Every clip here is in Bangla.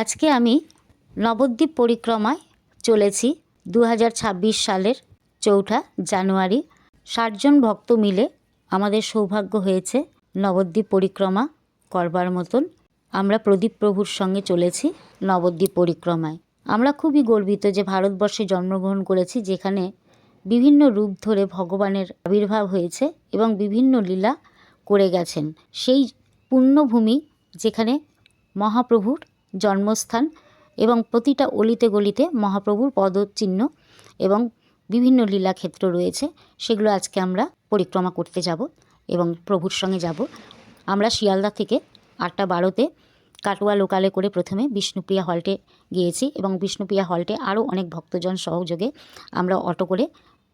আজকে আমি নবদ্বীপ পরিক্রমায় চলেছি দু হাজার ছাব্বিশ সালের চৌঠা জানুয়ারি। ষাটজন ভক্ত মিলে আমাদের সৌভাগ্য হয়েছে নবদ্বীপ পরিক্রমা করবার মতন। আমরা প্রদীপ প্রভুর সঙ্গে চলেছি নবদ্বীপ পরিক্রমায়। আমরা খুবই গর্বিত যে ভারতবর্ষে জন্মগ্রহণ করেছি, যেখানে বিভিন্ন রূপ ধরে ভগবানের আবির্ভাব হয়েছে এবং বিভিন্ন লীলা করে গেছেন। সেই পুণ্যভূমি যেখানে মহাপ্রভুর জন্মস্থান এবং প্রতিটা অলিতে গলিতে মহাপ্রভুর পদচিহ্ন এবং বিভিন্ন লীলাক্ষেত্র রয়েছে সেগুলো আজকে আমরা পরিক্রমা করতে যাব এবং প্রভুর সঙ্গে যাব। আমরা শিয়ালদা থেকে আটটা বারোতে কাটোয়া লোকালে করে প্রথমে বিষ্ণুপ্রিয়া হল্টে গিয়েছি এবং বিষ্ণুপ্রিয়া হল্টে আরও অনেক ভক্তজন সহযোগে আমরা অটো করে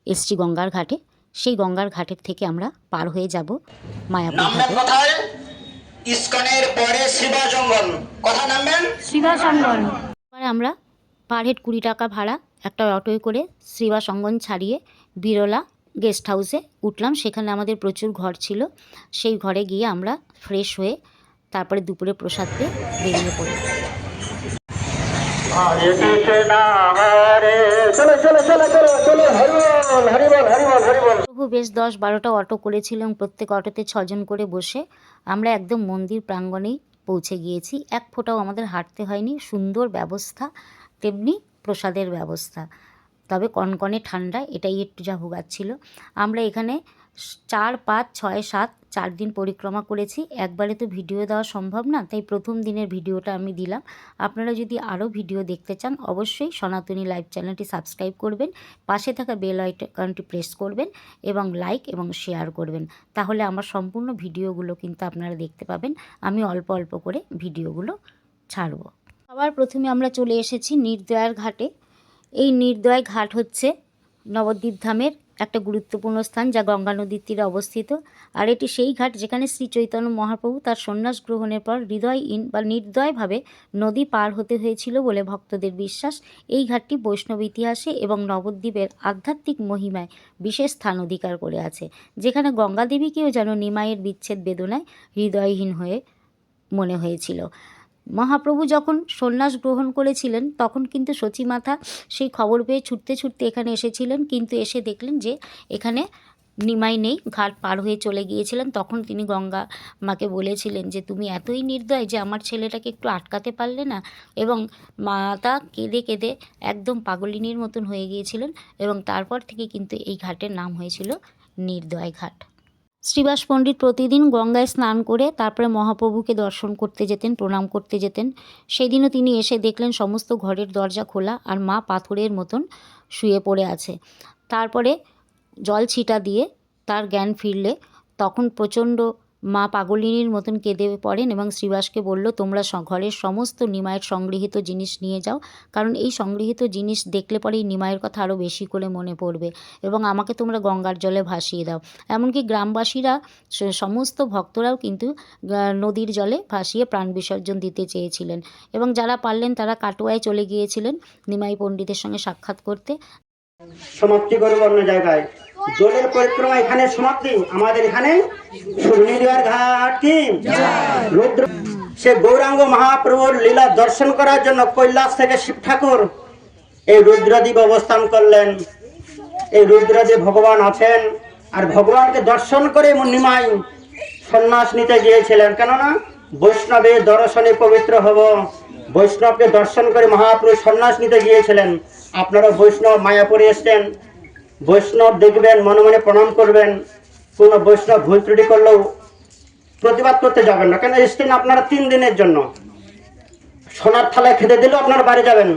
এসছি গঙ্গার ঘাটে। সেই গঙ্গার ঘাটের থেকে আমরা পার হয়ে যাব মায়াপুর ঘাটে। ইস্কনের পরে শিবা জঙ্গল। কথা নামবেন? এবার আমরা পার হেড কুড়ি টাকা ভাড়া একটা অটোয় করে শ্রীবাস অঙ্গন ছাড়িয়ে বিরলা গেস্ট হাউসে উঠলাম। সেখানে আমাদের প্রচুর ঘর ছিল। সেই ঘরে গিয়ে আমরা ফ্রেশ হয়ে তারপরে দুপুরে প্রসাদ পেয়ে বেরিয়ে পড়ি চলো চলো চলো চলো চলো হরিবল হরিবল হরিবল হরিবল। বেশ দশ বারোটা অটো করেছিলাম প্রত্যেক অটোতে ছজন করে বসে আমরা একদম মন্দির প্রাঙ্গণেই পৌঁছে গিয়েছি। এক ফোঁটাও আমাদের হাঁটতে হয়নি। সুন্দর ব্যবস্থা, তেমনি প্রসাদের ব্যবস্থা। তবে কনকনে ঠান্ডা, এটাই একটু যা ভোগাচ্ছিল। আমরা এখানে চার পাঁচ ছয় সাত চার দিন পরিক্রমা করেছি। একবারে তো ভিডিও দেওয়া সম্ভব না, তাই প্রথম দিনের ভিডিওটা আমি দিলাম। আপনারা যদি আরও ভিডিও দেখতে চান, অবশ্যই সনাতনী লাইভ চ্যানেলটি সাবস্ক্রাইব করবেন, পাশে থাকা বেল আইকনটি প্রেস করবেন এবং লাইক এবং শেয়ার করবেন। তাহলে আমার সম্পূর্ণ ভিডিওগুলো কিন্তু আপনারা দেখতে পাবেন। আমি অল্প অল্প করে ভিডিওগুলো ছাড়ব। আবার প্রথমে আমরা চলে এসেছি নির্দয়ার ঘাটে। এই নির্দয় ঘাট হচ্ছে নবদ্বীপ ধামের একটা গুরুত্বপূর্ণ স্থান যা গঙ্গা নদীর তীরে অবস্থিত। আর এটি সেই ঘাট যেখানে শ্রী চৈতন্য মহাপ্রভু তার সন্ন্যাস গ্রহণের পর হৃদয়হীন বা নির্দয়ভাবে নদী পার হতে হয়েছিল বলে ভক্তদের বিশ্বাস। এই ঘাটটি বৈষ্ণব ইতিহাসে এবং নবদ্বীপের আধ্যাত্মিক মহিমায় বিশেষ স্থান অধিকার করে আছে, যেখানে গঙ্গা দেবীকেও যেন নিমাইয়ের বিচ্ছেদ বেদনায় হৃদয়হীন হয়ে মনে হয়েছিল। মহাপ্রভু যখন সন্ন্যাস গ্রহণ করেছিলেন, তখন কিন্তু সচিমাতা সেই খবর পেয়ে ছুটতে ছুটতে এখানে এসেছিলেন। কিন্তু এসে দেখলেন যে এখানে নিমাই নেই, ঘাট পার হয়ে চলে গিয়েছিলেন। তখন তিনি গঙ্গা মাকে বলেছিলেন যে, তুমি এতই নির্দয় যে আমার ছেলেটাকে একটু আটকাতে পারলে না? এবং মাতা কেঁদে কেঁদে একদম পাগলিনীর মতন হয়ে গিয়েছিলেন এবং তারপর থেকে কিন্তু এই ঘাটের নাম হয়েছিল নির্দয় ঘাট। শ্রীবাস পণ্ডিত প্রতিদিন গঙ্গায় স্নান করে তারপরে মহাপ্রভুকে দর্শন করতে যেতেন, প্রণাম করতে যেতেন। সেদিনও তিনি এসে দেখলেন সমস্ত ঘরের দরজা খোলা আর মা পাথরের মতন শুয়ে পড়ে আছে। তারপরে জল ছিটা দিয়ে তার জ্ঞান ফিরলে, তখন প্রচণ্ড মা পাগলিনীর মতন কেঁদে পড়েন এবং শ্রীবাসকে বলল, তোমরা ঘরের সমস্ত নিমায়ের সংগৃহীত জিনিস নিয়ে যাও, কারণ এই সংগৃহীত জিনিস দেখলে পরেই নিমায়ের কথা আরও বেশি করে মনে পড়বে এবং আমাকে তোমরা গঙ্গার জলে ভাসিয়ে দাও। এমনকি গ্রামবাসীরা সমস্ত ভক্তরাও কিন্তু নদীর জলে ভাসিয়ে প্রাণ বিসর্জন দিতে চেয়েছিলেন এবং যারা পারলেন তারা কাটোয়ায় চলে গিয়েছিলেন নিমাই পণ্ডিতের সঙ্গে সাক্ষাৎ করতে। সমাপ্তি করব অন্য জায়গায়। দোলের পরিক্রমা এখানে সমাপ্তি। আমাদের এখানে রুদ্র সে গৌরাঙ্গ মহাপ্রভুর লীলা দর্শন করার জন্য কৈলাস থেকে শিব ঠাকুর এই রুদ্রদ্বীপ অবস্থান করলেন। এই রুদ্রদেব ভগবান আছেন আর ভগবানকে দর্শন করে নিমাই সন্ন্যাস নিতে গিয়েছিলেন। কেননা বৈষ্ণবের দর্শনে পবিত্র হব। বৈষ্ণবকে দর্শন করে মহাপ্রভু সন্ন্যাস নিতে গিয়েছিলেন। আপনারা বৈষ্ণব মায়াপুরে এসছেন। বৈষ্ণব দেখবেন মনে মনে প্রণাম করবেন। কোনো বৈষ্ণব ভুল ত্রুটি করলেও প্রতিবাদ করতে যাবেন না। কেন এসছেন আপনারা তিন দিনের জন্য? সোনার থালায় খেতে দিলেও আপনারা বাড়ি যাবেন।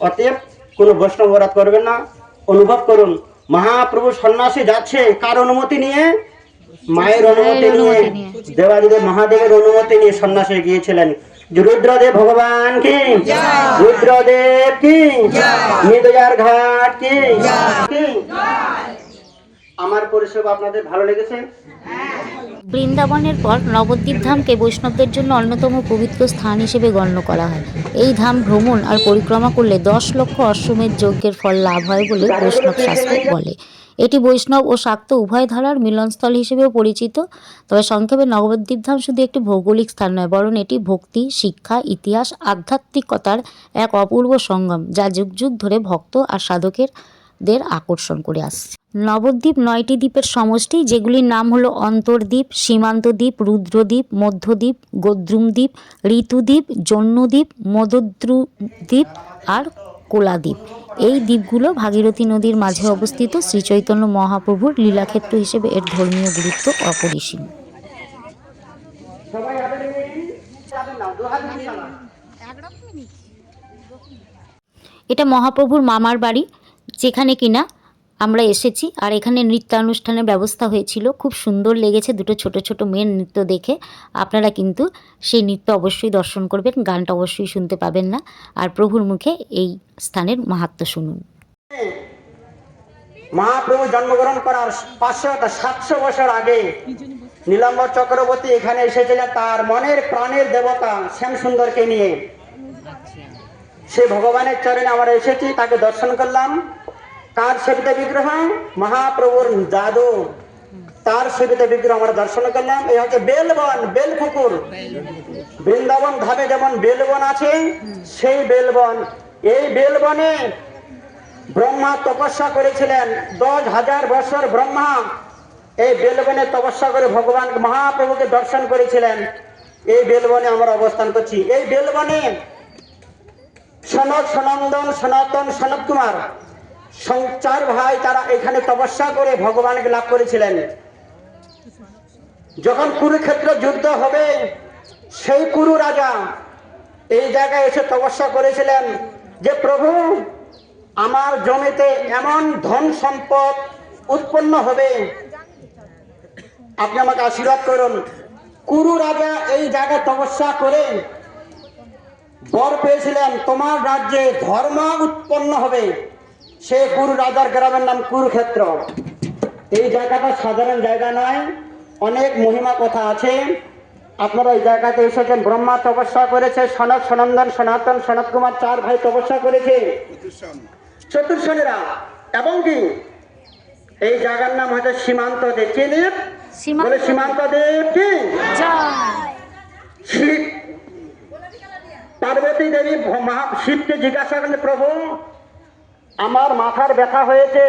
অতএব কোনো বৈষ্ণব অপরাধ করবেন না। অনুভব করুন মহাপ্রভু সন্ন্যাসী যাচ্ছে কার অনুমতি নিয়ে? মায়ের অনুমতি নিয়ে। দেবাদিদেব মহাদেবের অনুমতি নিয়ে সন্ন্যাসে গিয়েছিলেন। রুদ্রদেব ভগবান কি? রুদ্রদেব কি? নিদয়ার ঘাট কি? কি? আমার পরিষেবা আপনাদের ভালো লেগেছে? বৃন্দাবনের পর নবদ্বীপ ধামকে বৈষ্ণবদের জন্য অন্যতম পবিত্র স্থান হিসেবে গণ্য করা হয়। এই ধাম ভ্রমণ আর পরিক্রমা করলে দশ লক্ষ অশ্বমেধ যজ্ঞের ফল লাভ হয় বলে বৈষ্ণব শাস্ত্র বলে। এটি বৈষ্ণব ও শাক্ত উভয় ধারার মিলনস্থল হিসেবেও পরিচিত। তবে সংক্ষেপে নবদ্বীপ ধাম শুধু একটি ভৌগোলিক স্থান নয়, বরং এটি ভক্তি, শিক্ষা, ইতিহাস, আধ্যাত্মিকতার এক অপূর্ব সঙ্গম, যা যুগ যুগ ধরে ভক্ত আর সাধকের দের আকর্ষণ করে আসছে। নবদ্বীপ নয়টি দ্বীপের সমষ্টি, যেগুলির নাম হলো অন্তর্দ্বীপ সীমান্ত দ্বীপ রুদ্রদ্বীপ, মধ্যদ্বীপ, গোদ্রুমদ্বীপ, ঋতুদ্বীপ জন্মদ্বীপ মদদ্রুদ্বীপ আর কোলাদ্বীপ। এই দ্বীপগুলো ভাগীরথী নদীর মাঝে অবস্থিত শ্রীচৈতন্য মহাপ্রভুর লীলাক্ষেত্র হিসেবে এর ধর্মীয় গুরুত্ব অপরিসীম। এটা মহাপ্রভুর মামার বাড়ি, যেখানে কিনা আমরা এসেছি আর এখানে নৃত্যানুষ্ঠানের ব্যবস্থা হয়েছিল। খুব সুন্দর লেগেছে দুটো ছোট ছোট মেয়ের নৃত্য দেখে। আপনারা কিন্তু সেই নৃত্য অবশ্যই দর্শন করবেন, গানটা অবশ্যই শুনতে পাবেন না। আর প্রভুর মুখে এই স্থানের মাহাত্ম্য শুনুন। মহাপ্রভু জন্মগ্রহণ করার পাঁচশো সাতশো বছর আগে নীলাম্বর চক্রবর্তী এখানে এসেছিলেন তার মনের প্রাণের দেবতা শ্যাম সুন্দরকে নিয়ে। সে ভগবানের চরণে আমরা এসেছি, তাকে দর্শন করলাম। কার সেবিত বিগ্রহ মহাপ্রভুর জাদু। তার সেবিত বিগ্রহ আমরা দর্শন করলাম। এই হচ্ছে বেলবন বেল পুকুর বৃন্দাবন ধামে যেমন বেলবন আছে, সেই বেলবন। এই বেলবনে ব্রহ্মা তপস্যা করেছিলেন। দশ হাজার বছর ব্রহ্মা এই বেলবনে তপস্যা করে ভগবান মহাপ্রভুকে দর্শন করেছিলেন। এই বেলবনে আমরা অবস্থান করছি। এই বেলবনে সনদ, সনন্দন, সনাতন সনত কুমার চার ভাই তারা এখানে তপস্যা করে ভগবানকে লাভ করেছিলেন। যখন কুরুক্ষেত্র যুদ্ধ হবে, সেই কুরু রাজা এই জায়গায় এসে তপস্যা করেছিলেন যে, প্রভু, আমার জমিতে এমন ধন সম্পদ উৎপন্ন হবে। আপনি আমাকে আশীর্বাদ করুন। কুরু রাজা এই জায়গায় তপস্যা করে বর পেয়েছিলেন, তোমার রাজ্যে ধর্ম উৎপন্ন হবে। সে কুরু রাজার গ্রামের নাম কুরুক্ষেত্র। এই জায়গাটা সাধারণ জায়গা নয় অনেক মহিমা কথা আছে। আপনারা এই জায়গাতে এসেছেন ব্রহ্মা তপস্যা করেছে সনক সনন্দন সনাতন সনত কুমার চার ভাই তপস্যা করেছে। চতুর্শনেরা এবং কি? এই জায়গার নাম হচ্ছে সীমান্ত দেব। কি দেব? বলে সীমান্ত দেব কি? শিব। পার্বতী দেবী মহা শিবকে জিজ্ঞাসা করলেন প্রভু আমার মাথার ব্যথা হয়েছে।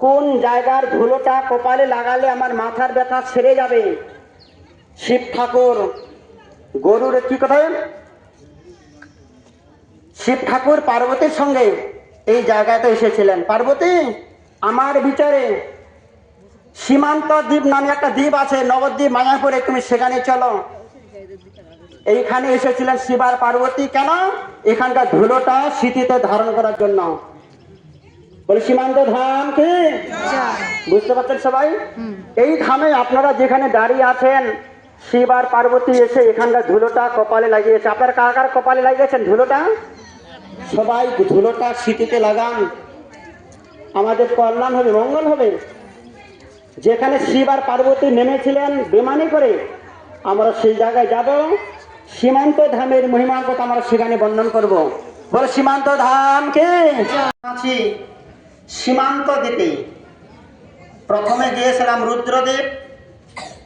কোন জায়গার ধুলোটা কপালে লাগালে আমার মাথার ব্যথা সেরে যাবে? শিব ঠাকুর, গরুর কি কথা শিব ঠাকুর পার্বতীর সঙ্গে এই জায়গাতে এসেছিলেন। পার্বতী, আমার বিচারে সীমান্ত দ্বীপ নামে একটা দ্বীপ আছে, নবদ্বীপ, মায়াপুরে, তুমি সেখানে চলো। এইখানে এসেছিলেন শিবার পার্বতী। কেন? এখানকার ধুলোটা স্মৃতিতে ধারণ করার জন্য। বলে সীমান্ত ধাম কি? বুঝতে পারছেন সবাই? এই ধামে আপনারা যেখানে দাঁড়িয়ে আছেন শিব আর পার্বতী এসে এখানকার ধুলোটা কপালে লাগিয়েছে। আপনার কার কার কপালে লাগিয়েছেন ধুলোটা? সবাই ধুলোটা স্মৃতিতে লাগান। আমাদের কল্যাণ হবে মঙ্গল হবে। যেখানে শিব আর পার্বতী নেমেছিলেন বিমানে করে আমরা সেই জায়গায় যাব। সীমান্ত ধামের মহিমার কথা আমরা সেখানে বর্ণন করব। বলে, সীমান্ত ধাম কে? আছি সীমান্ত দ্বীপে। প্রথমে গিয়েছিলাম রুদ্রদ্বীপ,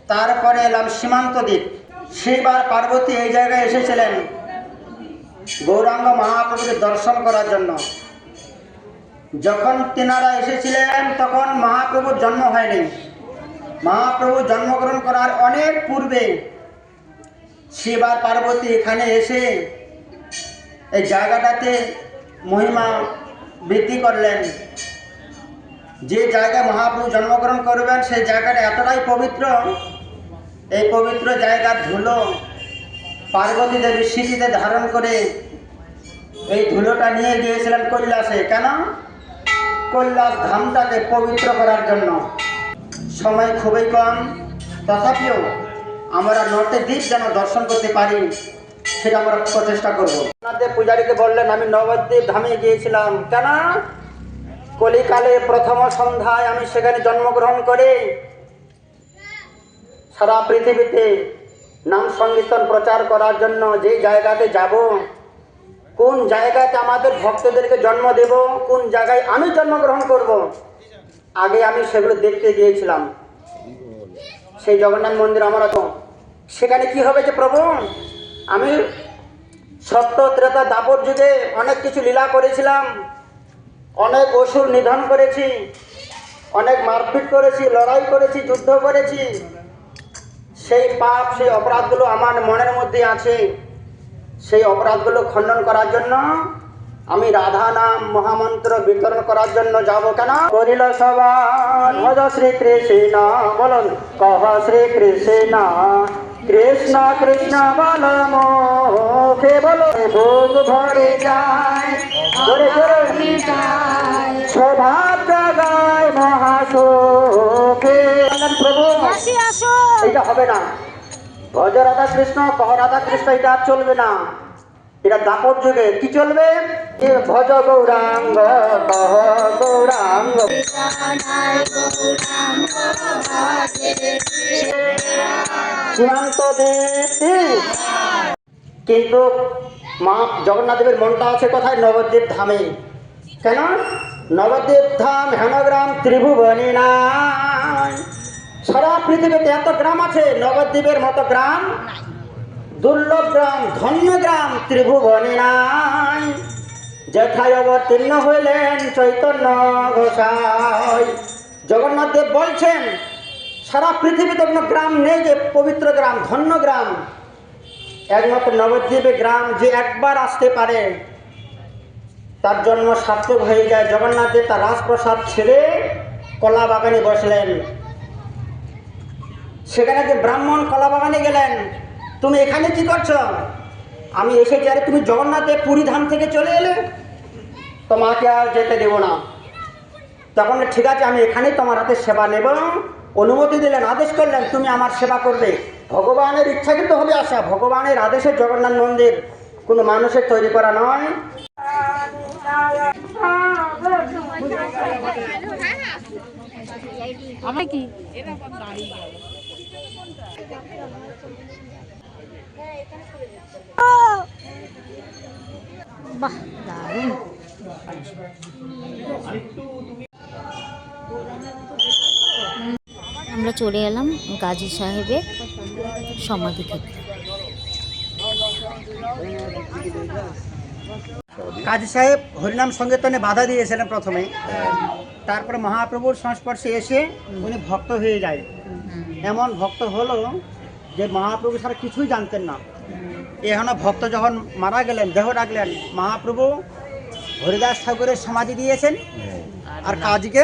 তারপরে এলাম সীমান্ত দ্বীপ। শিব আর পার্বতী এই জায়গায় এসেছিলেন গৌরাঙ্গ মহাপ্রভুকে দর্শন করার জন্য। যখন তেনারা এসেছিলেন, তখন মহাপ্রভুর জন্ম হয়নি। মহাপ্রভু জন্মগ্রহণ করার অনেক পূর্বে শিব পার্বতী এখানে এসে এই জায়গাটাতে মহিমা বৃদ্ধি করলেন। যে জায়গায় মহাপ্রভু জন্মগ্রহণ করবেন, সেই জায়গাটা এতটাই পবিত্র, এই পবিত্র জায়গার ধুলো পার্বতী দেবী স্মৃতিতে ধারণ করে এই ধুলোটা নিয়ে গিয়েছিলেন কৈলাসে। কেন? কৈলাস ধামটাকে পবিত্র করার জন্য। সময় খুবই কম। তথাপিও আমরা নর্থে দ্বীপ যেন দর্শন করতে পারি, সেটা আমরা প্রচেষ্টা করব। আপনাদের পূজারীকে বললেন, আমি নবদ্বীপ ধামে গিয়েছিলাম। কেন? কলিকালে প্রথম সন্ধ্যায় আমি সেখানে জন্মগ্রহণ করে। সারা পৃথিবীতে নাম সংকীর্তন প্রচার করার জন্য যেই জায়গাতে যাব, কোন জায়গাতে আমাদের ভক্তদেরকে জন্ম দেব, কোন জায়গায় আমি জন্মগ্রহণ করব, আগে আমি সেগুলো দেখতে গিয়েছিলাম। সেই জগন্নাথ মন্দির আমার সেখানে কি হবে যে প্রভু? আমি সত্য, ত্রেতা, দাপর যুগে অনেক কিছু লীলা করেছিলাম, অনেক অসুর নিধন করেছি, অনেক মারপিট করেছি, লড়াই করেছি, যুদ্ধ করেছি। সেই পাপ, সেই অপরাধগুলো আমার মনের মধ্যে আছে। সেই অপরাধগুলো খণ্ডন করার জন্য আমি রাধা নাম মহামন্ত্র বিতরণ করার জন্য যাব কেন? করিল সবার ভজ শ্রী কৃষ্ণ বলুন কহ শ্রী কৃষ্ণ কৃষ্ণ কৃষ্ণ বল মুখে বলো। ভোগ ভরে যায় জোরে জোরে সৌভাগ্য গায় মহাসুখে। প্রভু এটা হবে না। ভজ রাধা কৃষ্ণ কহ রাধা কৃষ্ণ এটা চলবে না। এটা দাপর যুগে কি চলবে? ভজ গৌরাঙ্গ, কহ গৌরাঙ্গ। কিন্তু মা জগন্নাথদেবের মনটা আছে কোথায়? নবদ্বীপ ধামে। কেন? নবদ্বীপ ধাম হেনগ্রাম ত্রিভুবনী নাই। সারা পৃথিবীতে এত গ্রাম আছে? নবদ্বীপের মতো গ্রাম দুর্লভ গ্রাম ধন্য গ্রাম ত্রিভুবনী নাই। যেথায় অবতীর্ণ হইলেন চৈতন্য ঘোষাই জগন্নাথ দেব বলছেন, সারা পৃথিবীতে কোনো গ্রাম নেই যে পবিত্র গ্রাম, ধন্য গ্রাম। একমাত্র নবদ্বীপে গ্রাম যে একবার আসতে পারে। তার জন্ম সার্থক হয়ে যায়। জগন্নাথ দেব তার রাজপ্রসাদ ছেড়ে কলা বাগানে বসলেন। সেখানে যে ব্রাহ্মণ কলা বাগানে গেলেন তুমি এখানে কি করছ? আমি এসেছি, আরে তুমি জগন্নাথে পুরী ধাম থেকে চলে এলে? তোমাকে আর যেতে দেবো না। তখন ঠিক আছে, আমি এখানেই তোমার হাতে সেবা নেব। অনুমতি দিলেন, আদেশ করলেন, তুমি আমার সেবা করবে। ভগবানের ইচ্ছা কিন্তু হবে আসা ভগবানের আদেশে জগন্নাথ মন্দির কোনো মানুষের তৈরি করা নয়। আমার কি? আমরা চলে এলাম গাজী সাহেবের সমাধি ক্ষেত্রে। কাজী সাহেব হরিনাম সংকীর্তনে বাধা দিয়েছিলেন প্রথমে। তারপরে মহাপ্রভুর সংস্পর্শে এসে উনি ভক্ত হয়ে যায়। এমন ভক্ত হলো যে মহাপ্রভু ছাড়া কিছুই জানতেন না। এখানে ভক্ত যখন মারা গেলেন দেহ রাখলেন মহাপ্রভু হরিদাস ঠাকুরের সমাধি দিয়েছেন আর কাজকে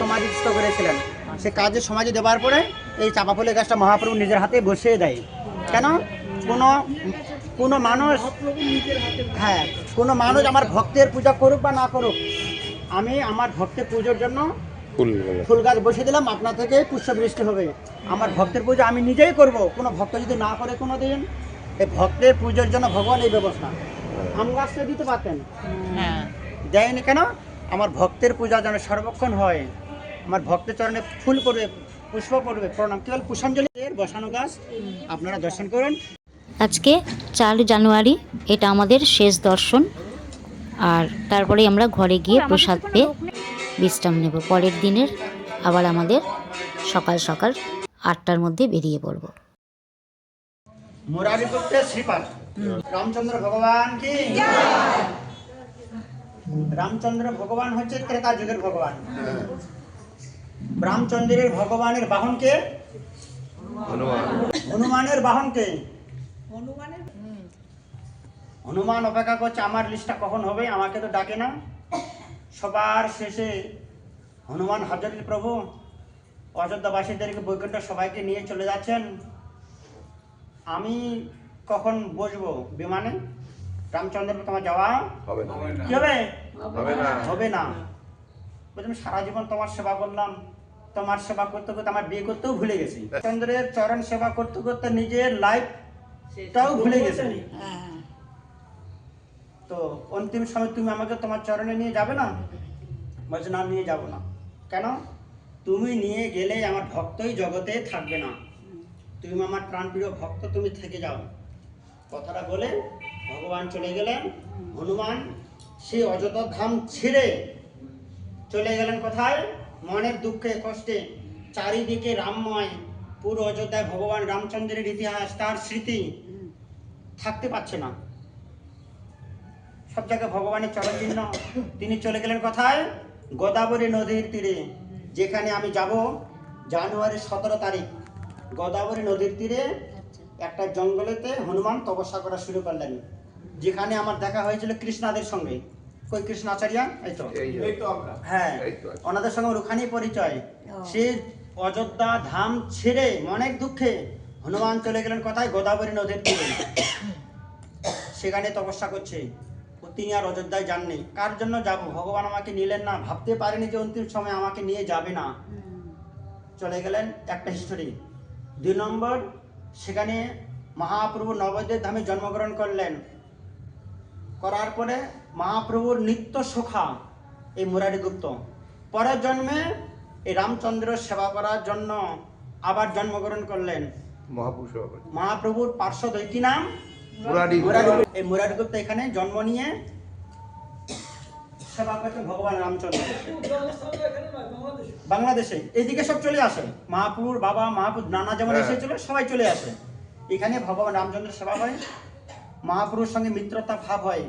সমাধিস্থ করেছিলেন। সে কাজে সমাধি দেওয়ার পরে এই চাপা ফুলের গাছটা মহাপ্রভু নিজের হাতে বসিয়ে দেয়। কেন? কোনো কোনো মানুষ হ্যাঁ কোনো মানুষ আমার ভক্তের পূজা করুক বা না করুক আমি আমার ভক্তের পুজোর জন্য ফুল ফুল গাছ বসিয়ে দিলাম আপনা থেকে পুষ্পবৃষ্টি হবে। আমার ভক্তের পুজো আমি নিজেই করব কোনো ভক্ত যদি না করে কোনো দিন এই ভক্তের পুজোর জন্য ভগবান এই ব্যবস্থা। আম গাছটা দিতে পারতেন? দেয়নি কেন? আমার ভক্তের পূজা যেন সর্বক্ষণ হয়। আমার ভক্তের চরণে ফুল পড়বে পুষ্প পড়বে প্রণাম। কেবল পুষ্পাঞ্জলি এর বসানো গাছ আপনারা দর্শন করুন। আজকে চার জানুয়ারি এটা আমাদের শেষ দর্শন। আর তারপরে আমরা ঘরে গিয়ে প্রসাদ পেয়ে বিশ্রাম নেব। পরের দিনের আবার আমাদের সকাল সকাল আটটার মধ্যে বেরিয়ে পড়ব। রামচন্দ্র ভগবান কি? রামচন্দ্র ভগবান হচ্ছে ত্রেতা যুগের ভগবান। রামচন্দ্রের ভগবানের বাহনকে হনুমানের বাহনকে হনুমান অপেক্ষা করছে আমার লিস্টটা কখন হবে? আমাকে তো ডাকে না। সবার শেষে হনুমান হাজারির প্রভু অযোধ্যাবাসীদেরকে বৈকুণ্ঠ সবাইকে নিয়ে চলে যাচ্ছেন। আমি কখন বসবো বিমানে? রামচন্দ্র তোমার যাওয়া হবে না। কি হবে? হবে না। হবে না। বলছি আমি সারা জীবন তোমার সেবা করলাম। তোমার সেবা করতে করতে আমার বিয়ে করতেও ভুলে গেছি। চন্দ্রের চরণ সেবা করতে করতে নিজের লাইফটাও ভুলে গেছি। তো অন্তিম সময় তুমি আমাকে তোমার চরণে নিয়ে যাবে না? বলছে, না, নিয়ে যাব না। কেন? তুমি নিয়ে গেলে আমার ভক্তই জগতে থাকবে না। তুমি আমার প্রাণপ্রিয় ভক্ত, তুমি থেকে যাও। কথাটা বলে ভগবান চলে গেলেন। হনুমান সেই অযোধ্যা ধাম ছেড়ে চলে গেলেন কোথায়? মনের দুঃখে কষ্টে। চারিদিকে রামময়। পুরো অযোধ্যায় ভগবান রামচন্দ্রের ইতিহাস, তার স্মৃতি থাকতে পারছে না। সব জায়গায় ভগবানের চরণচিহ্ন। তিনি চলে গেলেন কোথায়? গোদাবরী নদীর তীরে যেখানে আমি যাব জানুয়ারি সতেরো তারিখ। গোদাবরী নদীর তীরে একটা জঙ্গলেতে হনুমান তপস্যা করা শুরু করলেন যেখানে আমার দেখা হয়েছিল কৃষ্ণাদের সঙ্গে। কই কৃষ্ণাচার্য? এই তো। এই তো হ্যাঁ। এই ওনাদের সঙ্গে আমার ওখানেই পরিচয়। সে অযোধ্যা ধাম ছেড়ে অনেক দুঃখে হনুমান চলে গেলেন কোথায়? গোদাবরী নদীর তীরে। সেখানে তপস্যা করছে। তিনি আর অযোধ্যায় যাননি কার জন্য যাব? ভগবান আমাকে নিলেন না। ভাবতে পারেনি যে অন্তিম সময় আমাকে নিয়ে যাবে না। চলে গেলেন একটা হিস্টোরি দুই নম্বর সেখানে মহাপ্রভু নবদ্বীপ ধামে জন্মগ্রহণ করলেন। করার পরে মহাপ্রভুর নিত্য সখা এই মুরারি গুপ্ত। পরের জন্মে এই রামচন্দ্র সেবা করার জন্য আবার জন্মগ্রহণ করলেন। মহাপুরুষ মহাপ্রভুর পার্শ্বদ কি নাম। এই মুরারি গুপ্ত এখানে জন্ম নিয়ে সেবা করতেন ভগবান রামচন্দ্র। বাংলাদেশে। এদিকে সব চলে আসে। মহাপুর বাবা মহাপুর নানা যেমন হ্যাঁ। এসেছিল সবাই চলে আসে। এখানে ভগবান রামচন্দ্রের সেবা হয়। মহাপুরুর সঙ্গে মিত্রতা ভাব হয়।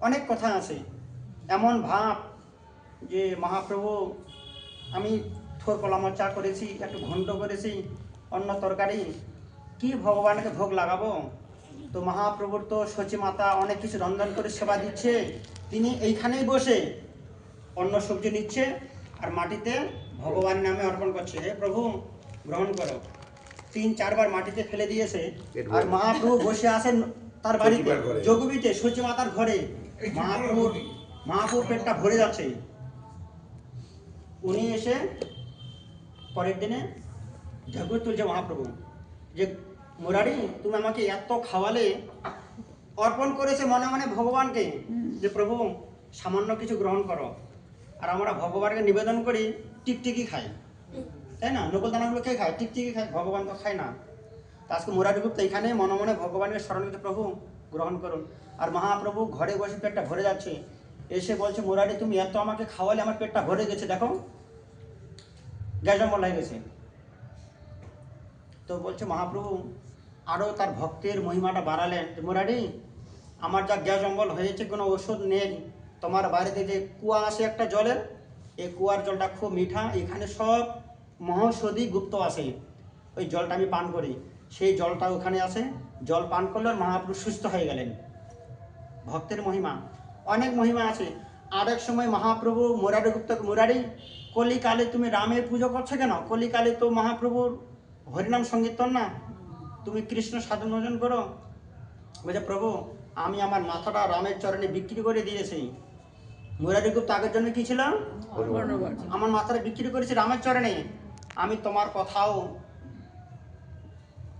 অনেক কথা আছে। এমন ভাব যে মহাপ্রভু আমি থোর কলামচা করেছি একটু ঘন্ট করেছি অন্য তরকারি কি ভগবানকে ভোগ লাগাবো? তো মহাপ্রভুর তো সচি মাতা অনেক কিছু রন্ধন করে সেবা দিচ্ছে। তিনি এইখানেই বসে অন্ন সবজি নিচ্ছে আর মাটিতে ভগবান নামে অর্পণ করছে। হে প্রভু গ্রহণ করো। তিন চারবার মাটিতে ফেলে দিয়েছে। আর মহাপ্রভু বসে আছেন তার বাড়িতে যোগবিতে সচি মাতার ঘরে। মহাপ্রভুর মহাপ্রভুর পেটটা ভরে যাচ্ছে। উনি এসে পরের দিনে ঢেকুর তুলছে মহাপ্রভু। যে মুরারি তুমি আমাকে এত খাওয়ালে অর্পণ করেছে মনে মনে ভগবানকে যে প্রভু সামান্য কিছু গ্রহণ করো। আর আমরা ভগবানকে নিবেদন করি টিকটিকি খাই। তাই না? নকল দানাগুলো কে খায়? টিকটিকি খায় ভগবান তো খায় না। তা আজকে মুরারি গুপ্ত এখানে মনে মনে ভগবানকে স্মরণ করতে প্রভু গ্রহণ করুন। আর মহাপ্রভু ঘরে বসে পেটটা ভরে যাচ্ছে। এসে বলছে মুরারি তুমি এত আমাকে খাওয়ালে আমার পেটটা ভরে গেছে দেখো। গ্যাস অম্বল হয়ে গেছে। তো বলছে মহাপ্রভু আরও তার ভক্তের মহিমাটা বাড়ালেন মুরারি, আমার যা গ্যাস অম্বল হয়েছে, কোনো ওষুধ নেই। তোমার বাড়িতে যে কুয়া আসে একটা জলের, এই কুয়ার জলটা খুব মিঠা। এখানে সব মহৌষধি গুপ্ত আসে ওই জলটা আমি পান করি। সেই জলটা ওখানে আসে জল পান করলে মহাপ্রভু সুস্থ হয়ে গেলেন। ভক্তের মহিমা। অনেক মহিমা আছে। আরেক সময় মহাপ্রভু, মুরারি গুপ্ত, মুরারি, কলিকালে তুমি রামের পুজো করছ কেন? কলিকালে তো মহাপ্রভুর হরিনাম সংকীর্তন না? তুমি কৃষ্ণ সাধন ভজন করো? বলছে প্রভু আমি আমার মাথাটা রামের চরণে বিক্রি করে দিয়েছি। মুরারি গুপ্ত আগের জন্য কি ছিল? আমার মাথাটা বিক্রি করেছি রামের চরণে। আমি তোমার কথাও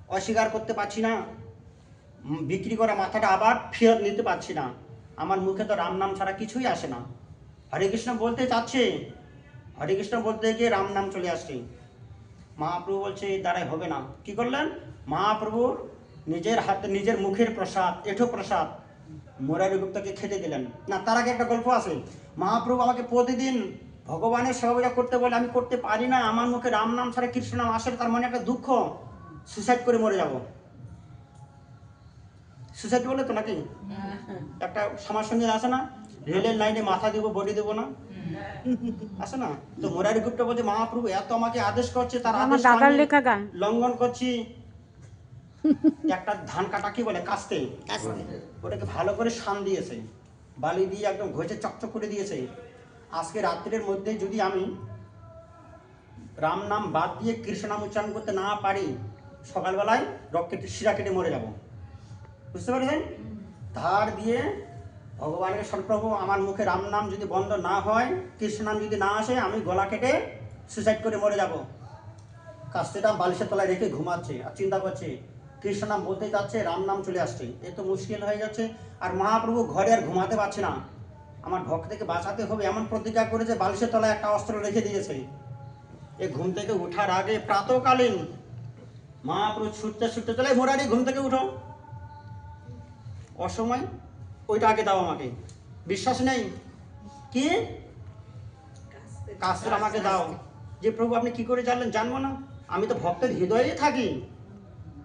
অস্বীকার করতে পারছি না। বিক্রি করা মাথাটা আবার ফেরত নিতে পারছি না। আমার মুখে তো রাম নাম ছাড়া কিছুই আসে না। হরে কৃষ্ণ বলতে চাচ্ছে। হরে কৃষ্ণ বলতে গিয়ে রাম নাম চলে আসছে। মহাপ্রভু বলছে এই দ্বারাই হবে না। কি করলেন? মহাপ্রভুর নিজের হাতে নিজের মুখের প্রসাদ এঠো প্রসাদ মুরারি গুপ্তকে খেতে দিলেন। না তার আগে একটা গল্প আছে। মহাপ্রভু আমাকে প্রতিদিন ভগবানের সেবা পূজা করতে বলে আমি করতে পারি না আমার মুখে রাম নাম ছাড়া কৃষ্ণ নাম আসে তার মনে একটা দুঃখ সুসাইড করে মরে যাব। সুসাইড বলে তো নাকি? একটা সমাজ সঙ্গে আসে না রেলের লাইনে মাথা দেবো বডি দেবো না। আসে না। তো মুরারি গুপ্ত বলছে মহাপ্রভু এত আমাকে আদেশ করছে তার আমার দাদার লেখা গান। লঙ্ঘন করছি। একটা ধান কাটা কি বলে? কাস্তে। ওটাকে ভালো করে শান দিয়েছে। বালি দিয়ে একদম ঘষে চকচক করে দিয়েছে। আজকে রাত্রের মধ্যে যদি আমি রাম নাম বাদ দিয়ে কৃষ্ণ নাম উচ্চারণ করতে না পারি সকালবেলায় রক্তের শিরা কেটে মরে যাব। বুঝতে পেরেছেন? ধার দিয়ে ভগবানের সর্বপ্রভু আমার মুখে রাম নাম যদি বন্ধ না হয়, কৃষ্ণ নাম যদি না আসে, আমি গলা কেটে সুসাইড করে মরে যাব। কাস্তেটা বালিশের তলায় রেখে ঘুমাচ্ছে আর চিন্তা করছে, কৃষ্ণ নাম বলতে যাচ্ছে, রাম নাম চলে আসছে। এ তো মুশকিল হয়ে যাচ্ছে। আর মহাপ্রভু ঘরে আর ঘুমাতে পারছে না। আমার ভক্তকে বাঁচাতে হবে এমন প্রতিজ্ঞা করেছে, বালিশের তলায় একটা অস্ত্র রেখে দিয়েছে। এ ঘুম থেকে ওঠার আগে প্রাতকালীন মহাপ্রভু ছুটতে ছুটতে চলে, মোরারি, ঘুম থেকে উঠো। অসময় ওইটা আগে দাও আমাকে। বিশ্বাস নেই? কি? কাজটা আমাকে দাও। যে প্রভু, আপনি কি করে জানলেন জানব না? আমি তো ভক্তের হৃদয়ে থাকি।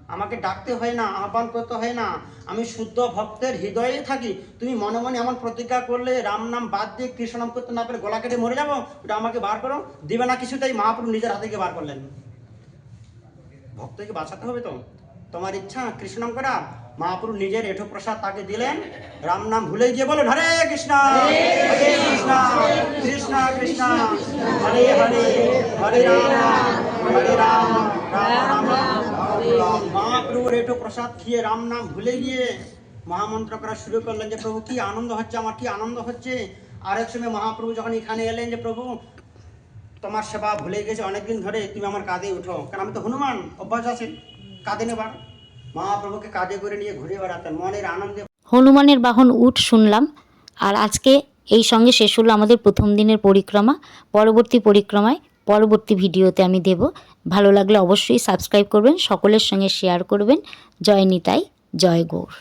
আমাকে ডাকতে হয় না, আহ্বান করতে হয় না। আমি শুদ্ধ ভক্তের হৃদয়ে থাকি। তুমি মনে মনে এমন প্রতিজ্ঞা করলে রাম নাম বাদ দিয়ে কৃষ্ণ নাম করতে না পারে গলা কেটে মরে যাব? ওটা আমাকে বার করো। দিবে না কিছুতেই মহাপ্রভু নিজের হাতে গিয়ে বার করলেন। ভক্তকে বাঁচাতে হবে তো? তোমার ইচ্ছা কৃষ্ণ নাম করা? মহাপ্রভু নিজের এঠো প্রসাদ তাকে দিলেন। রাম নাম ভুলে গিয়ে বলেন, হরে কৃষ্ণ কৃষ্ণ কৃষ্ণ কৃষ্ণ, হরে হরে হরে রাম হরে রাম রাম মহাপ্রভুর এঠো প্রসাদ খেয়ে রাম নাম ভুলে গিয়ে মহামন্ত্র করা শুরু করলেন যে, প্রভু, কি আনন্দ হচ্ছে? আমার কি আনন্দ হচ্ছে? আরেক সময় মহাপ্রভু যখন এখানে এলেন যে, প্রভু, তোমার সেবা ভুলে গেছে অনেকদিন ধরে, তুমি আমার কাঁধে উঠো। কারণ আমি তো হনুমান, অভ্যাস আছে, কাঁধে নেবার। মহাপ্রভুকে কাজে করে নিয়ে ঘুরে বেড়াতেন। মনের আনন্দে হনুমানের বাহন উঠ শুনলাম। আর আজকে এই সঙ্গে শেষ হলো আমাদের প্রথম দিনের পরিক্রমা। পরবর্তী পরিক্রমায় পরবর্তী ভিডিওতে আমি দেব। ভালো লাগলে অবশ্যই সাবস্ক্রাইব করবেন, সকলের সঙ্গে শেয়ার করবেন। জয় নিতাই, জয় গৌর।